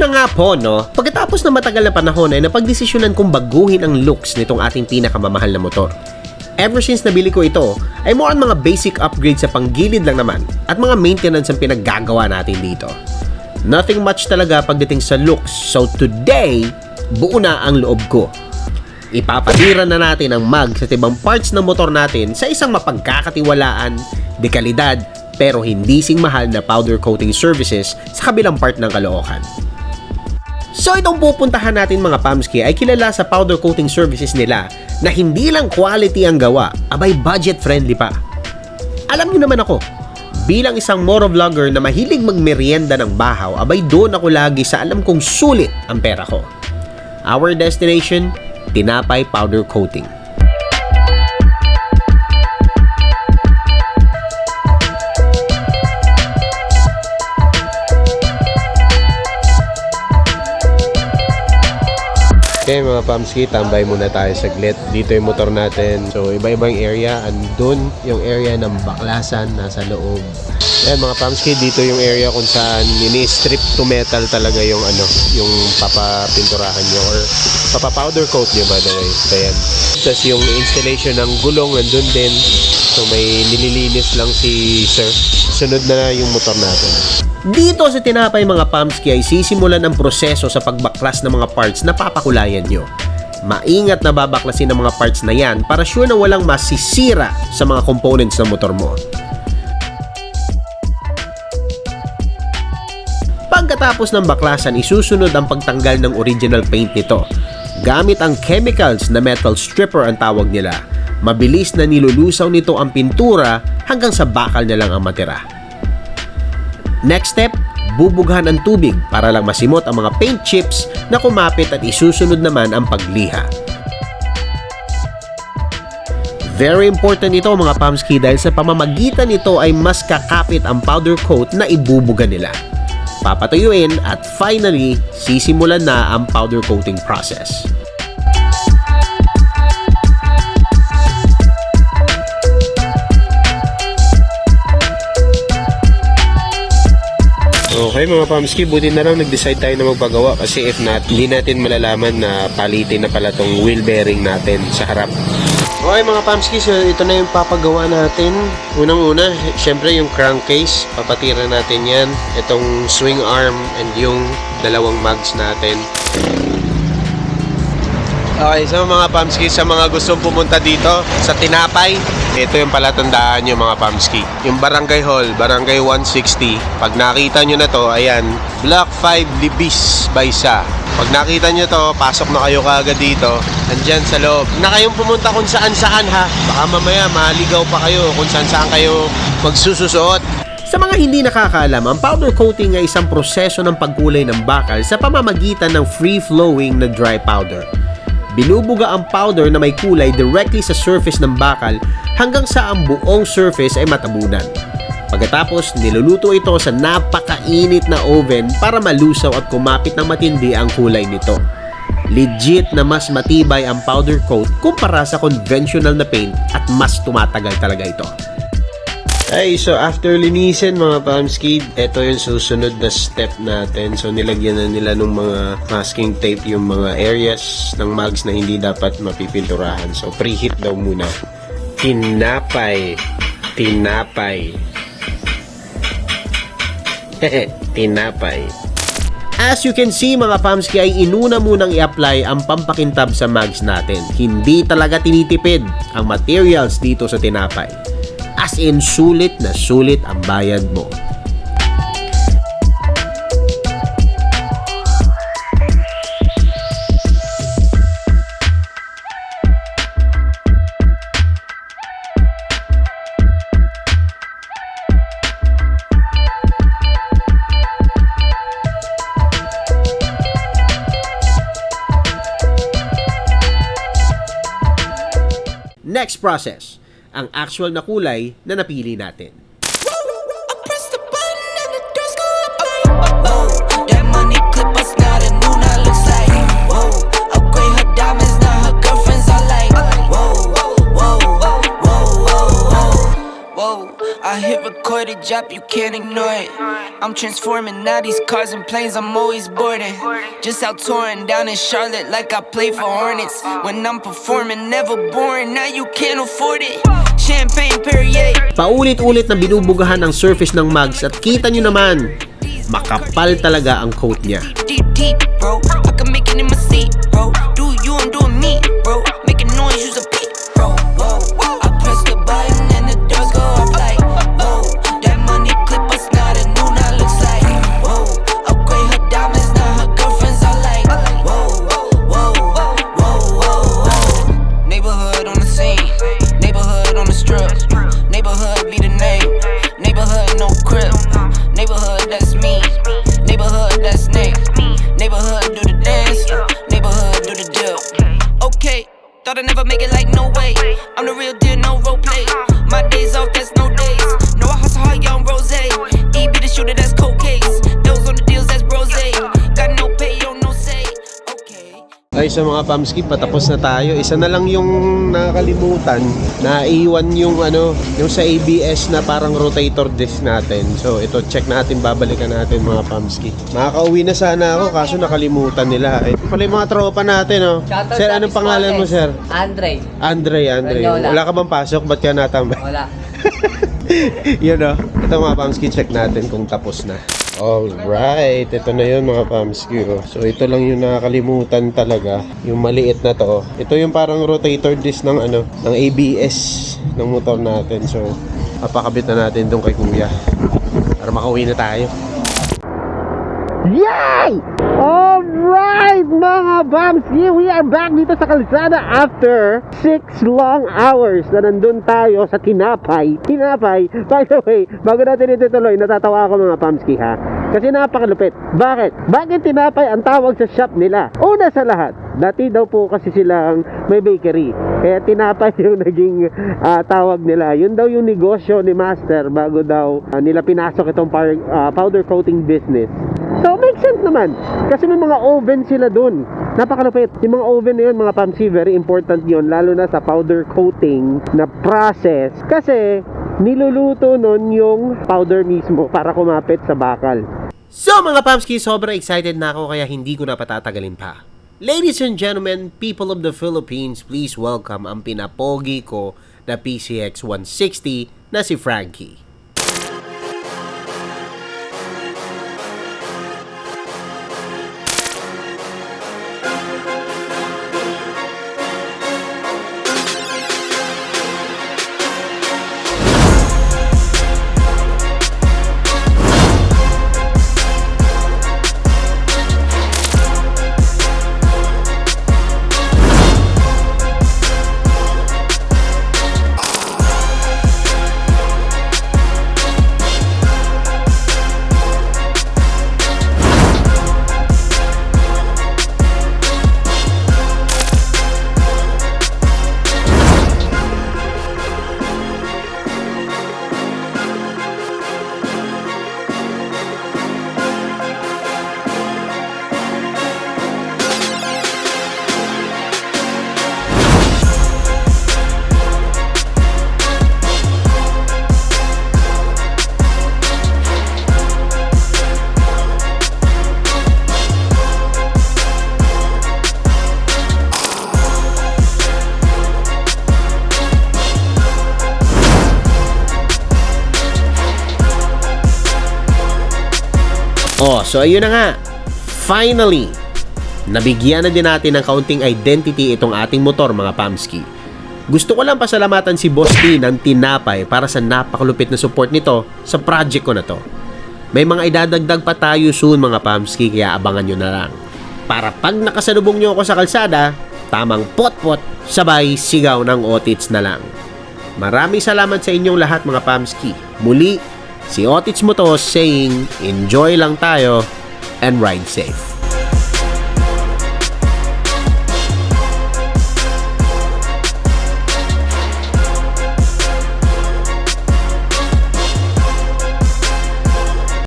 Na nga po, no? Pagkatapos ng matagal na panahon ay napagdesisyonan kong baguhin ang looks nitong ating pinakamamahal na motor. Ever since nabili ko ito, ay more on mga basic upgrades sa panggilid lang naman at mga maintenance ang pinaggagawa natin dito. Nothing much talaga pagdating sa looks, so today, buo na ang loob ko. Ipapatira na natin ang mag sa tibang parts ng motor natin sa isang mapagkakatiwalaan, dekalidad, pero hindi sing mahal na powder coating services sa kabilang part ng Caloocan. So itong pupuntahan natin mga Pamski ay kilala sa powder coating services nila na hindi lang quality ang gawa, abay budget friendly pa. Alam niyo naman ako, bilang isang motovlogger na mahilig magmerienda ng bahaw, abay doon ako lagi sa alam kong sulit ang pera ko. Our destination, Tinapay Powder Coating. Okay mga Pamski, tambay muna tayo saglit. Dito yung motor natin. So iba-ibang area. Andun yung area ng baklasan nasa loob. Ayan mga Pamski, dito yung area kung saan ini-strip to metal talaga yung ano, yung papapinturahan nyo or papa-powder coat nyo by the way. So ayan. Tapos yung installation ng gulong nandun din. So may nililinis lang si sir. Sunod na yung motor natin. Dito sa Tinapay mga Pamski ay sisimulan ang proseso sa pagbaklas ng mga parts na papakulayan nyo. Maingat na babaklasin ng mga parts na yan para sure na walang masisira sa mga components ng motor mo. Pagkatapos ng baklasan, isusunod ang pagtanggal ng original paint nito. Gamit ang chemicals na metal stripper ang tawag nila. Mabilis na nilulusaw nito ang pintura hanggang sa bakal na lang ang matira. Next step, bubughan ang tubig para lang masimot ang mga paint chips na kumapit at isusunod naman ang pagliha. Very important ito mga Pamski dahil sa pamamagitan nito ay mas kakapit ang powder coat na ibubuga nila. Papatuyuin at finally, sisimulan na ang powder coating process. Okay mga Pamski, buti na lang nag-decide tayo na magpagawa kasi if not, hindi natin malalaman na palitin na pala tong wheel bearing natin sa harap. Okay mga Pamski, so ito na yung papagawa natin. Unang-una, syempre yung crankcase, papatira natin yan. Itong swing arm and yung dalawang mags natin. Okay, so mga Pamski, sa mga gustong pumunta dito sa Tinapay, ito yung palatandaan nyo mga Pamski. Yung Barangay Hall, Barangay 160. Pag nakita nyo na to, ayan, Block 5 Libis Baysa. Pag nakita nyo to, pasok na kayo kaagad dito. Andyan sa loob. Na kayong pumunta kung saan saan ha. Baka mamaya maligaw pa kayo kung saan saan kayo magsususuot. Sa mga hindi nakakaalam, ang powder coating ay isang proseso ng pagkulay ng bakal sa pamamagitan ng free-flowing na dry powder. Binubuga ang powder na may kulay directly sa surface ng bakal hanggang sa ang buong surface ay matabunan. Pagkatapos, niluluto ito sa napakainit na oven para malusaw at kumapit ng matindi ang kulay nito. Legit na mas matibay ang powder coat kumpara sa conventional na paint at mas tumatagal talaga ito. Ay, so after linisin mga Pamski, ito yung susunod na step natin. So nilagyan na nila ng mga masking tape yung mga areas ng mags na hindi dapat mapipinturahan. So preheat daw muna. Tinapay. Tinapay. Tinapay. As you can see mga Pamski ay inuna munang i-apply ang pampakintab sa mags natin. Hindi talaga tinitipid ang materials dito sa tinapay. As in sulit na sulit ang bayad mo. Next process, ang actual na kulay na napili natin. It, drop, you can't ignore it. I'm transforming now these cars and planes, I'm always boarding. Just out touring down in Charlotte like I play for Hornets. When I'm performing, never boring, now you can't afford it. Champagne Perrier. Paulit-ulit na binubugahan ang surface ng mugs at kita nyo naman, makapal talaga ang coat niya. deep, deep, bro. I can make it in my seat, bro. Thought I'd never make it like no way. I'm the real deal, no role play. Ay sa mga pamski, patapos na tayo. Isa na lang yung nakakalimutan. Naiwan yung ano, yung sa ABS na parang rotator disc natin. So ito, check natin, babalikan natin mga pamski. Makakauwi na sana ako, kaso nakalimutan nila. Ito pala yung mga tropa natin, oh. Shoutout Sir, sa anong pangalan mo, sir? Andre. Andre, Andre. Wala ka bang pasok? Ba't ka natambay? Wala. Yun o. Ito mga pamski, check natin kung tapos na. Alright, ito na yun mga pamski. oh. So ito lang yung nakakalimutan talaga. Yung maliit na to. Ito yung parang rotator disc ng ano, ng ABS ng motor natin. So papakabit na natin doon kay kuya. Para makauwi na tayo. Yay! Alright mga Bamsi, we are back dito sa kalsada after 6 long hours na nandun tayo sa Tinapay. Tinapay, by the way, bago natin ito tuloy, natatawa ako mga Pamski ha. Kasi napakalupit. Bakit? Bakit Tinapay ang tawag sa shop nila? Una sa lahat, dati daw po kasi silang may bakery. Kaya Tinapay yung naging ah, tawag nila. Yun daw yung negosyo ni Master bago daw ah, nila pinasok itong par- ah, powder coating business. So, make sense naman. Kasi may mga oven sila dun. Napakalupit. Yung mga oven na yun, mga pamsi, very important yun. Lalo na sa powder coating na process. Kasi, niluluto nun yung powder mismo para kumapit sa bakal. So mga Pamski, sobrang excited na ako kaya hindi ko na patatagalin pa. Ladies and gentlemen, people of the Philippines, please welcome ang pinapogi ko na PCX 160 na si Frankie. Oh, so ayun na nga. Finally, nabigyan na din natin ng kaunting identity itong ating motor mga Pamski. Gusto ko lang pasalamatan si Boss T ng Tinapay para sa napakalupit na support nito sa project ko na to. May mga idadagdag pa tayo soon mga Pamski kaya abangan nyo na lang. Para pag nakasalubong nyo ako sa kalsada, tamang pot-pot, sabay sigaw ng otits na lang. Maraming salamat sa inyong lahat mga Pamski. Muli, si Otits Motos saying, enjoy lang tayo and ride safe.